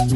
สวัส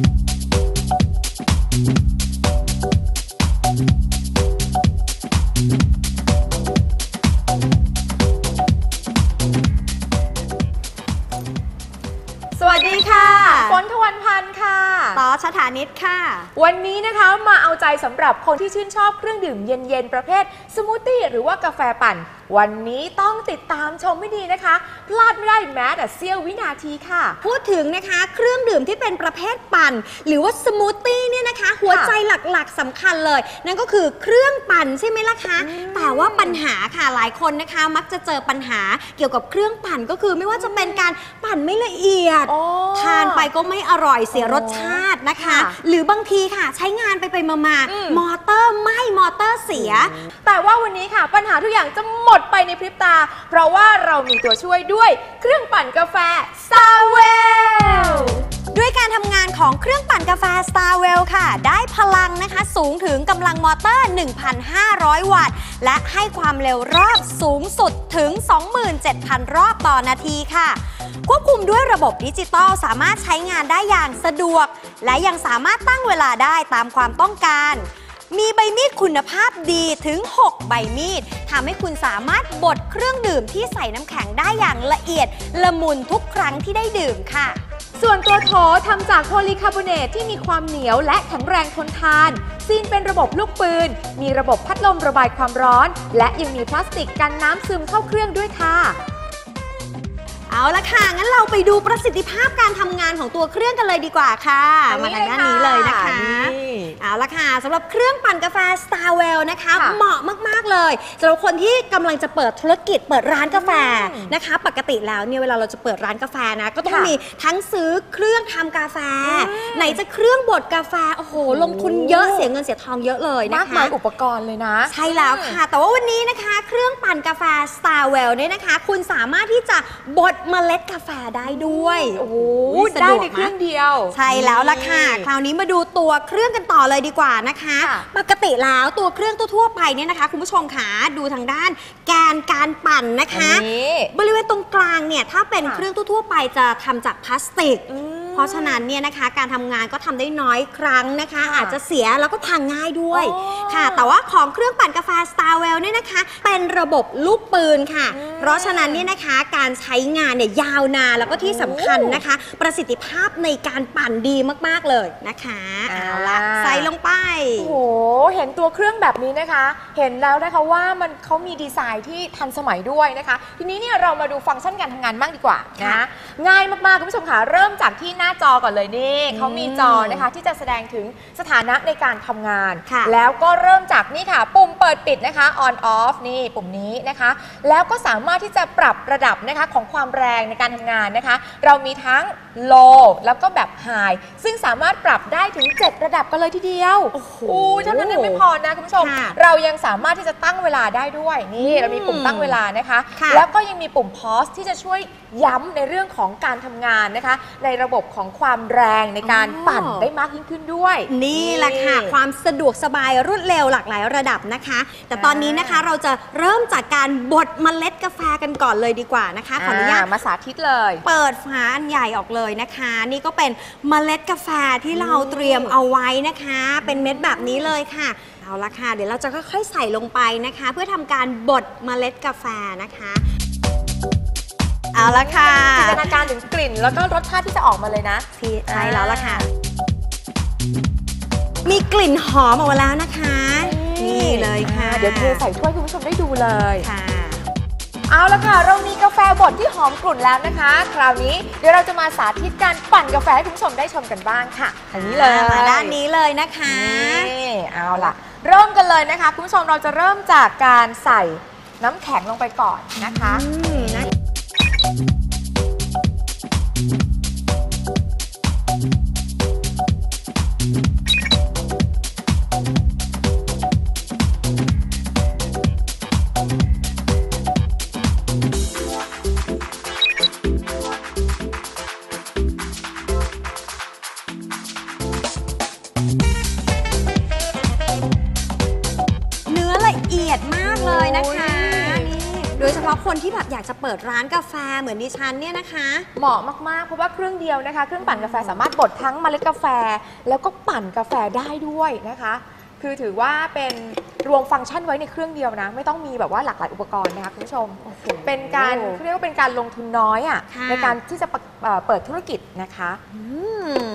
ดีค่ะฝนทวันพันธ์ค่ะ ต่อสถานิตค่ะ วันนี้นะคะมาเอาใจสำหรับคนที่ชื่นชอบเครื่องดื่มเย็นๆ ประเภทสมูทตี้หรือว่ากาแฟปั่นวันนี้ต้องติดตามชมให้ดีนะคะ พลาดไม่ได้แม้แต่เสี้ยววินาทีค่ะ พูดถึงนะคะ เครื่องดื่มที่เป็นประเภทปั่น หรือว่าสมูทตี้เนี่ยนะคะ หัวใจหลักๆสำคัญเลย นั่นก็คือเครื่องปั่นใช่ไหมล่ะคะ แต่ว่าปัญหาค่ะหลายคนนะคะ มักจะเจอปัญหาเกี่ยวกับเครื่องปั่นก็คือไม่ว่าจะเป็นการปั่นไม่ละเอียดอ๋อทานไปก็ไม่อร่อยเสียรสชาตินะคะค่ะหรือบางทีค่ะใช้งานไปไปมามาอืมมอเตอร์ไหม้มอเตอร์เสีย แต่ว่าวันนี้ค่ะปัญหาทุกอย่างจะหมดไปในพริบตา เพราะว่าเรามีตัวช่วยด้วยเครื่องปั่นกาแฟซาเวลด้วยการทำงานของเครื่องปั่นกาแฟ Starwell ค่ะ ได้พลังนะคะ สูงถึงกำลังมอเตอร์ 1,500 วัตต์ และให้ความเร็วรอบสูงสุดถึง 27,000 รอบต่อนาทีค่ะ ควบคุมด้วยระบบดิจิตอลสามารถใช้งานได้อย่างสะดวก และยังสามารถตั้งเวลาได้ตามความต้องการ มีใบมีดคุณภาพดีถึง 6 ใบมีดทำให้คุณสามารถบดเครื่องดื่มที่ใส่น้ำแข็งได้อย่างละเอียด ละมุนทุกครั้งที่ได้ดื่มค่ะ ส่วนตัวโถทำจากโพลีคาร์บอเนตที่มีความเหนียวและแข็งแรงทนทาน ซีนเป็นระบบลูกปืน มีระบบพัดลมระบายความร้อน และยังมีพลาสติกกันน้ำซึมเข้าเครื่องด้วยค่ะ เอาละค่ะ งั้นเราไปดูประสิทธิภาพการทำงานของตัวเครื่องกันเลยดีกว่าค่ะอันมานี้ทางด้านนี้เลยนะคะ นี่ เอาละค่ะสำหรับเครื่องปั่นกาแฟ Starwell นะคะ ค่ะเหมาะมาก ๆ เลยสำหรับคนที่กำลังจะเปิดธุรกิจเปิดร้านกาแฟอืมนะคะ ปกติแล้วเนี่ยเวลาเราจะเปิดร้านกาแฟนะ ก็ต้องค่ะมีทั้งซื้อเครื่องทำกาแฟอืมไหนจะเครื่องบดกาแฟโอ้โหลงทุนเยอะเสียเงินเสียทองเยอะเลยนะมากคะมายอุปกรณ์เลยนะ ใช่แล้วค่ะ แต่ว่าวันนี้นะคะ เครื่องปั่นกาแฟ Starwell เนี่ยนะคะ คุณสามารถที่จะบดเมล็ดกาแฟได้ด้วย โอ้โหสะได้ดวกในเครื่องมากเดียวใช่แล้วล่ะค่ะ คราวนี้มาดูตัวเครื่องกันต่อเลยดีกว่านะคะค่ะปกติแล้วตัวเครื่องทั่วๆไปเนี่ยนะคะ คุณผู้ชมค่ะดูทางด้านแกนการปั่นนะคะอันนี้ บริเวณตรงกลางเนี่ยถ้าเป็นค่ะเครื่องทั่วๆไปจะทำจากพลาสติก อืม เพราะฉะนั้นเนี่ยนะคะการทำงานก็ทำได้น้อยครั้งนะคะ ค่ะอาจจะเสียแล้วก็พังง่ายด้วยอ๋อค่ะ แต่ว่าของเครื่องปั่นกาแฟ Starwell เนี่ยนะคะ เป็นระบบลูกปืนค่ะ อืมเพราะฉะนั้นเนี่ยนะคะการใช้งานเนี่ยยาวนานแล้วก็ที่สำคัญนะคะ ประสิทธิภาพในการปั่นดีมากๆเลยนะคะอ่า เอาละใส่ลงไป โอ้โห เห็นตัวเครื่องแบบนี้นะคะ เห็นแล้วนะคะว่ามันเขามีดีไซน์ที่ทันสมัยด้วยนะคะ ทีนี้เนี่ยเรามาดูฟังก์ชันการทำงานบ้างดีกว่านะ ค่ะ ง่ายมากๆคุณผู้ชมค่ะ เริ่มจากที่หน้าจอก่อนเลยนี่เขามีจอนะคะที่จะแสดงถึงสถานะในการทำงาน ค่ะ แล้วก็เริ่มจากนี่ค่ะ ปุ่มเปิดปิดนะคะ on off นี่ปุ่มนี้นะคะ แล้วก็สามารถที่จะปรับระดับนะคะของความแรงในการทำงานนะคะ เรามีทั้ง low แล้วก็แบบ high ซึ่งสามารถปรับได้ถึง 7 ระดับกันเลยทีเดียวโอ้โห เท่านั้นยังไม่พอนะคุณผู้ชม ค่ะเรายังสามารถที่จะตั้งเวลาได้ด้วยนี่เรามีปุ่มตั้งเวลานะคะ ค่ะ แล้วก็ยังมีปุ่ม pause ที่จะช่วยย้ำในเรื่องของการทำงานนะคะ ในระบบของความแรงในการอ๋อ ปั่นได้มากยิ่งขึ้นด้วย นี่แหละค่ะ ความสะดวกสบายรวดเร็วหลากหลายระดับนะคะ แต่ตอนนี้นะคะเราจะเริ่มจากการบดเมล็ดกาแฟกันก่อนเลยดีกว่านะคะ ขออนุญาต มาสาธิตเลย เปิดฝาอันใหญ่ออกเลยนะคะ นี่ก็เป็นเมล็ดกาแฟที่เราเตรียมเอาไว้นะคะ เป็นเม็ดแบบนี้เลยค่ะ เอาละค่ะ เดี๋ยวเราจะค่อยๆใส่ลงไปนะคะ เพื่อทำการบดเมล็ดกาแฟนะคะ เอาละค่ะจินตนาการถึงกลิ่น แล้วก็รสชาติที่จะออกมาเลยนะที่ใช่แล้วละค่ะ มีกลิ่นหอมออกมาแล้วนะคะ นี่เลยค่ะ เดี๋ยวเทใส่ถ้วยคุณผู้ชมได้ดูเลยค่ะ เอาละค่ะ เรามีกาแฟบดที่หอมกลุ่นแล้วนะคะ คราวนี้เดี๋ยวเราจะมาสาธิตการปั่นกาแฟให้คุณผู้ชมได้ชมกันบ้างค่ะอันนี้เลยมาด้านนี้เลยนะคะนี่เอาล่ะ เริ่มกันเลยนะคะ คุณผู้ชมเราจะเริ่มจากการใส่น้ำแข็งลงไปก่อนนะคะ เปิดร้านกาแฟเหมือนดิฉันเนี่ยนะคะ เหมาะมากๆ เพราะว่าเครื่องเดียวนะคะ เครื่องปั่นกาแฟสามารถบดทั้งเมล็ดกาแฟ แล้วก็ปั่นกาแฟได้ด้วยนะคะ คือถือว่าเป็นรวมฟังก์ชันไว้ในเครื่องเดียวนะ ไม่ต้องมีแบบว่าหลากหลายอุปกรณ์นะคะคุณผู้ชม เป็นการเขาเรียกว่าเป็นการลงทุนน้อยอะค่ะ ในการที่จะปะเอ่อเปิดธุรกิจนะคะอืม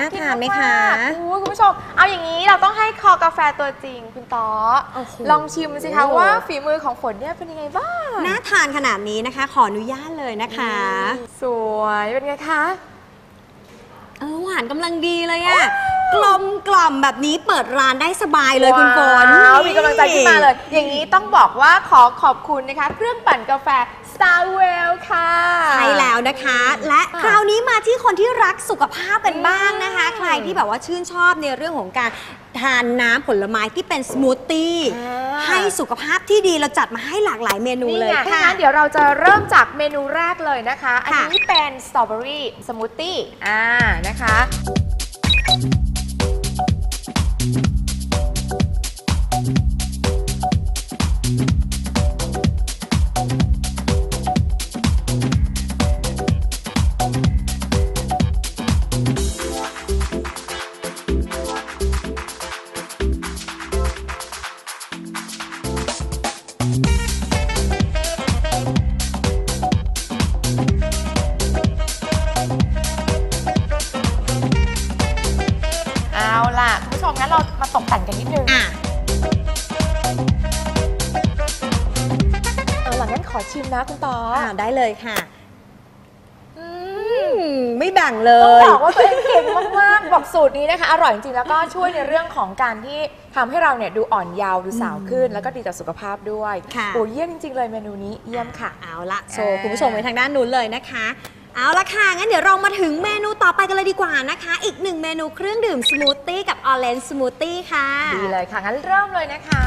น่าทานไหมคะมากๆอู้คุณผู้ชม เอาอย่างนี้เราต้องให้คอกาแฟตัวจริงคุณต๊อโอ้โหลองชิมสิคะว่าฝีมือของฝนเนี่ยเป็นยังไงบ้าง น่าทานขนาดนี้นะคะ ขออนุญาตเลยนะคะ สวยเป็นไงคะ เออหวานกำลังดีเลยอะกลมกล่อมแบบนี้เปิดร้านได้สบายเลยคุณฝนว้าวมีกำลังใจขึ้นมาเลย อย่างนี้ต้องบอกว่าขอขอบคุณนะคะ เครื่องปั่นกาแฟ Starwell ค่ะ ใช่แล้วนะคะ และค่ะคราวนี้มาที่คนที่รักสุขภาพกันบ้างนะคะอืมใครที่แบบว่าชื่นชอบในเรื่องของการทานน้ำผลไม้ที่เป็นสมูทตี้อ่าให้สุขภาพที่ดีเราจัดมาให้หลากหลายเมนูนี่เลยไงถ้าค่ะงั้นเดี๋ยวเราจะเริ่มจากเมนูแรกเลยนะคะ อันค่ะนี้เป็นสตรอเบอรี่สมูทตี้อ่านะคะ งั้นขอชิมนะคุณต๊ออ่าได้เลยค่ะอือืมไม่แบ่งเลต้องย บอกว่าตัวเองเก่งมากๆบอกสูตรนี้นะคะ อร่อยจริงๆแล้วก็ช่วยในเรื่องของการที่ทำให้เราเนี่ยดูอ่อนเยาว์ดูสาวขึ้น แล้วก็ดีต่อสุขภาพด้วยค่ะ โอ้เยี่ยมจริง ๆ เลยเมนูนี้เยี่ยมค่ะ เอาละโชว์คุณผู้ชมไว้ทางด้านนู้นเลยนะคะ เอาละค่ะ งั้นเดี๋ยวเรามาถึงเมนูต่อไปกันเลยดีกว่านะคะ อีกหนึ่งเมนูเครื่องดื่มสมูทตี้กับออเรนจ์สมูทตี้ค่ะ ดีเลยค่ะ งั้นเริ่มเลยนะคะ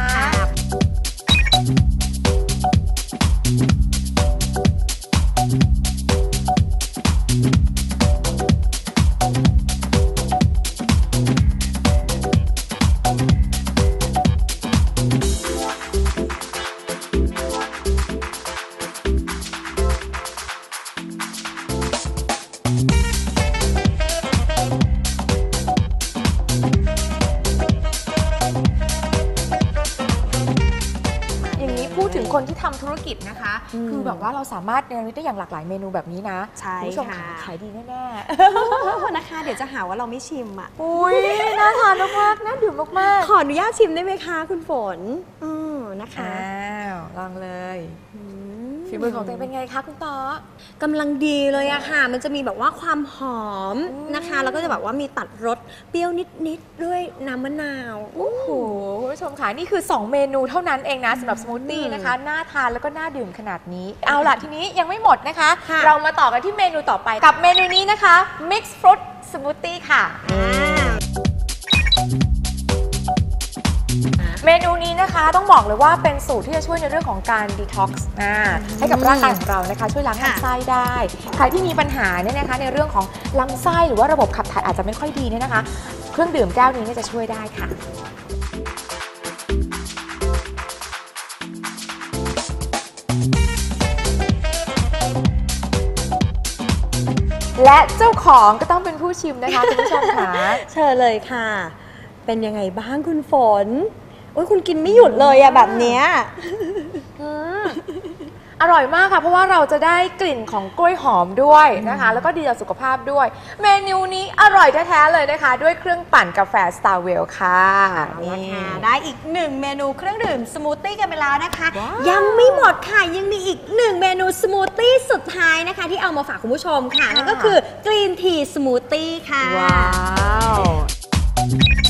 สามารถเนรมิตได้อย่างหลากหลายเมนูแบบนี้นะใช่ณผู้ชมค่ะ ขายดีแน่นะคะ เดี๋ยวจะหาว่าเราไม่ชิมอะๆอุ้ยน่าทานมากๆน่าดื่มมากขออนุญาตชิมได้ไหมคะ คุณฝนอือนะๆคะ อ้าวลองเลย อื ฝีมือของตัวเองเป็นไงคะคุณต๊อกำลังดีเลยอะค่ะ มันจะมีแบบว่าความหอมอืมนะคะ แล้วก็จะแบบว่ามีตัดรสเปรี้ยวนิดๆด้วยน้ำมะนาวโอ้โหคุณผู้ชมค่ะนี่คือ 2 เมนูเท่านั้นเองนะสำหรับสมูทตี้นะคะน่าทานแล้วก็น่าดื่มขนาดนี้ เอาล่ะทีนี้ยังไม่หมดนะคะค่ะเรามาต่อกันที่เมนูต่อไปกับเมนูนี้นะคะ Mix Fruit Smoothie ค่ะ เมนูนี้นะคะต้องบอกเลยว่าเป็นสูตรที่จะช่วยในเรื่องของการดีท็อกซ์ให้กับร่างกายของเรานะคะ ช่วยล้างลำไส้ได้ ใครที่มีปัญหาเนี่ยนะคะ ในเรื่องของลำไส้หรือว่าระบบขับถ่ายอาจจะไม่ค่อยดีเนี่ยนะคะ เครื่องดื่มแก้วนี้เนี่ยจะช่วยได้ค่ะและเจ้าของก็ต้องเป็นผู้ชิมนะคะคุณผู้ชมค่ะ เชิญเลยค่ะ เป็นยังไงบ้างคุณฝน โอ้ยคุณกินไม่หยุดเลยอะแบบเนี้ย อืมอร่อยมากค่ะ เพราะว่าเราจะได้กลิ่นของกล้วยหอมด้วยนะคะ แล้วก็ดีต่อสุขภาพด้วย เมนูนี้อร่อยแท้ๆเลยนะคะ ด้วยเครื่องปั่นกาแฟ Starwell ค่ะเอาละนี่ ค่ะได้อีกหนึ่งเมนูเครื่องดื่มสมูทตี้กันไปแล้วนะคะ ว้าว ยังไม่หมดค่ะ ยังมีอีกหนึ่งเมนูสมูทตี้สุดท้ายนะคะ ที่เอามาฝากคุณผู้ชมค่ะนั่นก็คือกรีนทีสมูทตี้ค่ะ ว้าว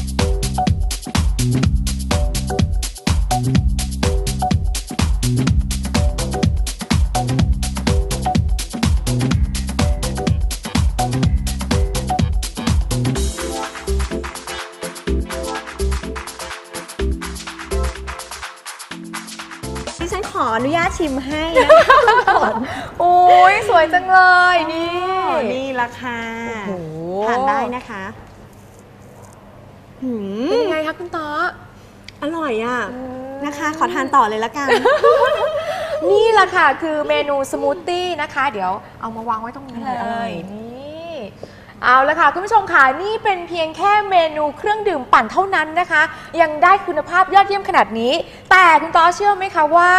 ออนุญาตชิมให้นะคะคุณฝนโอ้ยสวยจังเลยนี่นี่ละค่ะโอ้โหทานได้นะคะหืมเป็นยังไงคะคุณต๊ออร่อยอะอืมนะคะ ขอทานต่อเลยละกัน นี่แหละค่ะ คือเมนูสมูทตี้นะคะ เดี๋ยวเอามาวางไว้ตรงนี้เลอร่อยยนี่ เอาละค่ะ คุณผู้ชมค่ะนี่เป็นเพียงแค่เมนูเครื่องดื่มปั่นเท่านั้นนะคะ ยังได้คุณภาพยอดเยี่ยมขนาดนี้ แต่คุณต้อเชื่อไหมคะว่า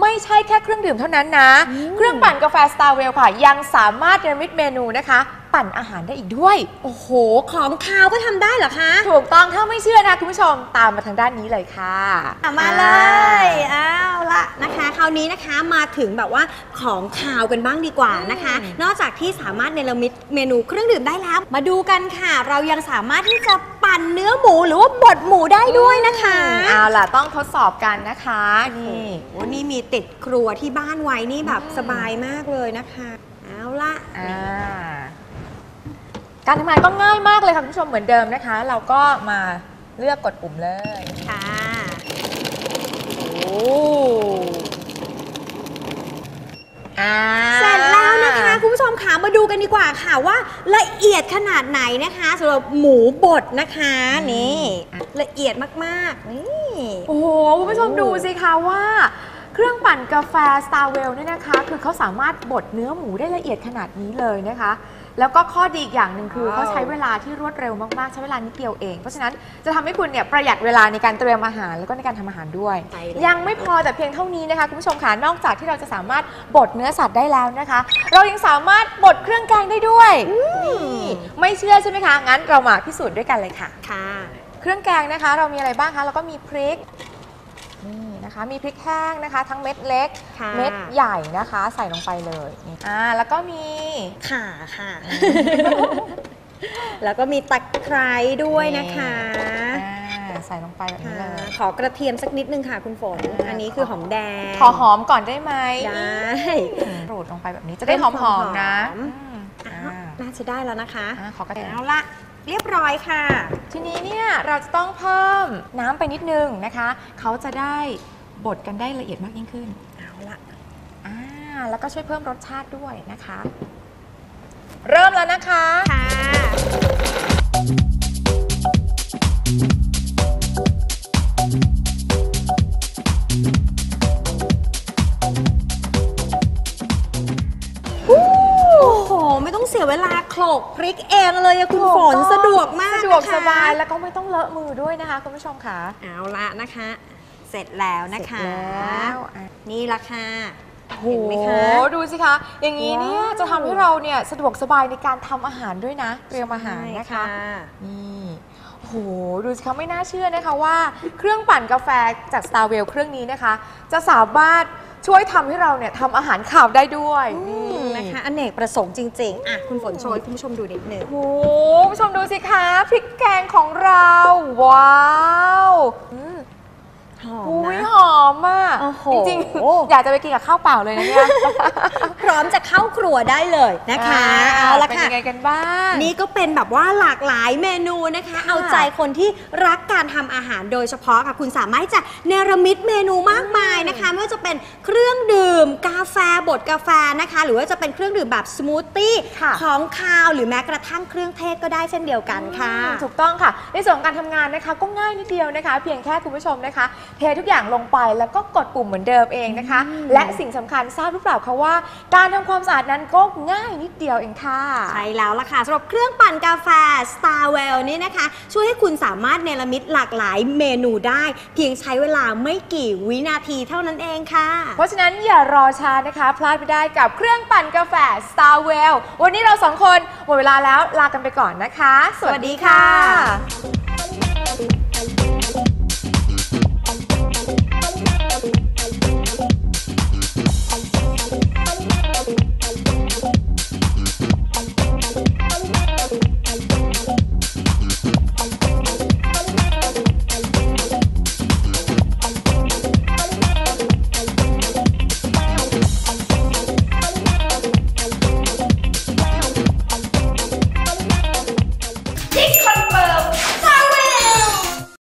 ไม่ใช่แค่เครื่องดื่มเท่านั้นนะ เครื่องปั่นกาแฟสตาร์เวลค่ะ ยังสามารถเนรมิตเมนูนะคะ ปั่นอาหารได้อีกด้วย โอ้โห ของคาวก็ทำได้เหรอคะ ถูกต้องถ้าไม่เชื่อนะคุณผู้ชมตามมาทางด้านนี้เลยค่ะ อะมาเลยอ้าวละนะคะ คราวนี้นะคะมาถึงแบบว่าของคาวกันบ้างดีกว่านะคะ อืม นอกจากที่สามารถเนรมิตเมนูเครื่องดื่มได้แล้ว มาดูกันค่ะ เรายังสามารถที่จะปั่นเนื้อหมูหรือว่าบดหมูได้ด้วยนะคะเอาล่ะต้องทดสอบกันนะคะนี่ โอ้นี่มีติดครัวที่บ้านไว้นี่แบบอืมสบายมากเลยนะคะ เอาละ อ่า การทำงานก็ง่ายมากเลยค่ะคุณผู้ชมเหมือนเดิมนะคะ เราก็มาเลือกกดปุ่มเลยค่ะโอ้อ่า เสร็จแล้วนะคะคุณผู้ชมขามาดูกันดีกว่าค่ะว่าละเอียดขนาดไหนนะคะสำหรับหมูบดนะคะนี่ละเอียดมากๆนี่ โอ้โห คุณผู้ชมดูสิคะว่า เครื่องปั่นกาแฟ Starwell เนี่ยนะคะ คือเขาสามารถบดเนื้อหมูได้ละเอียดขนาดนี้เลยนะคะ แล้วก็ข้อดีอีกอย่างหนึ่งคือว้าวเขาใช้เวลาที่รวดเร็วมากๆ ใช้เวลานิดเดียวเอง เพราะฉะนั้นจะทำให้คุณเนี่ยประหยัดเวลาในการเตรียมอาหาร แล้วก็ในการทำอาหารด้วย ใช่แล้วยังไม่พอแต่เพียงเท่านี้นะคะคุณผู้ชมค่ะนอกจากที่เราจะสามารถบดเนื้อสัตว์ได้แล้วนะคะ เรายังสามารถบดเครื่องแกงได้ด้วยนี่ไม่เชื่อใช่ไหมคะงั้นเรามาพิสูจน์ด้วยกันเลยค่ะ ค่ะ เครื่องแกงนะคะ เรามีอะไรบ้างคะเราก็มีพริก นี่นะคะ มีพริกแห้งนะคะ ทั้งเม็ดเล็ก ค่ะเม็ดใหญ่นะคะ ใส่ลงไปเลยนี่อ่าแล้วก็มีค่ะค่ะ แล้วก็มีตะไคร้ด้วยนะคะอ่าใส่ลงไปแบบนี้ค่ะเลยขอกระเทียมสักนิดนึงค่ะคุณฝน อ่า อันนี้คือหอมแดงขอหอมก่อนได้ไหมได้ โรดลงไปแบบนี้จะได้หอมๆนะหอม อืมอ้าอ่าวน่าจะได้แล้วนะคะ อ่าขอกระเทียม เอาละเรียบร้อยค่ะ ทีนี้เนี่ยเราจะต้องเพิ่มน้ำไปนิดนึงนะคะ เขาจะได้ บดกันได้ละเอียดมากยิ่งขึ้น เอาละอ่าแล้วก็ช่วยเพิ่มรสชาติด้วยนะคะ เริ่มแล้วนะคะ ค่ะ โอ้โห ไม่ต้องเสียเวลาโขลกพริกเองเลยอะคุณฝนสะดวกมากสะดวกนะคะสบายแล้วก็ไม่ต้องเลอะมือด้วยนะคะคุณผู้ชมค่ะ เอาละนะคะ เสร็จแล้วนะคะ เสร็จแล้วอะ นี่ละค่ะโอ้โห เห็นไหมคะ ดูสิคะ อย่างนี้เนี่ยว้าว จะทำให้เราเนี่ยสะดวกสบายในการทำอาหารด้วยนะ เตรียมอาหารนะคะ ใช่นี่โอ้โห ดูสิคะไม่น่าเชื่อนะคะว่าเครื่องปั่นกาแฟจาก Starwell เครื่องนี้นะคะ จะสามารถช่วยทำให้เราเนี่ยทำอาหารข่าวได้ด้วยอืนี่มนะคะอเนกประสงค์จริง ๆ อะ คุณฝนโชว์ให้คุณผู้ชมดูนิดนึงโอ้โหคุณผู้ชมดูสิคะพริกแกงของเรา ว้าวอืม หอมอุ้ยนะ หอมอะโอ้โห จริงๆ อยากจะไปกินกับข้าวเปล่าเลยนะเนี่ยพร้อมจะเข้าครัวได้เลยนะคะเอาละเป็นค่ะ ยังไงกันบ้าง นี่ก็เป็นแบบว่าหลากหลายเมนูนะคะค่ะเอาใจคนที่รักการทำอาหารโดยเฉพาะค่ะคุณสามารถที่จะเนรมิตเมนูมากมายนะคะ ไม่ว่าจะเป็นเครื่องดื่ม กาแฟบดกาแฟนะคะ หรือว่าจะเป็นเครื่องดื่มแบบสมูทตี้ค่ะ ของคาวหรือแม้กระทั่งเครื่องเทศก็ได้เช่นเดียวกันค่ะอืมถูกต้องค่ะ ในส่วนของการทำงานนะคะ ก็ง่ายนิดเดียวนะคะ เพียงแค่คุณผู้ชมนะคะเททุกอย่างลงไปแล้วก็กดปุ่มเหมือนเดิมเองนะคะอืมและสิ่งสำคัญทราบหรือเปล่าคะว่า การทำความสะอาดนั้นก็ง่ายนิดเดียวเองค่ะ ใช่แล้วล่ะค่ะสำหรับเครื่องปั่นกาแฟ Starwell นี่นะคะ ช่วยให้คุณสามารถเนรมิตหลากหลายเมนูได้ เพียงใช้เวลาไม่กี่วินาทีเท่านั้นเองค่ะ เพราะฉะนั้นอย่ารอช้านะคะ พลาดไม่ได้กับเครื่องปั่นกาแฟ Starwell วันนี้เราสองคนหมดเวลาแล้วลากันไปก่อนนะคะ สวัสดีค่ะ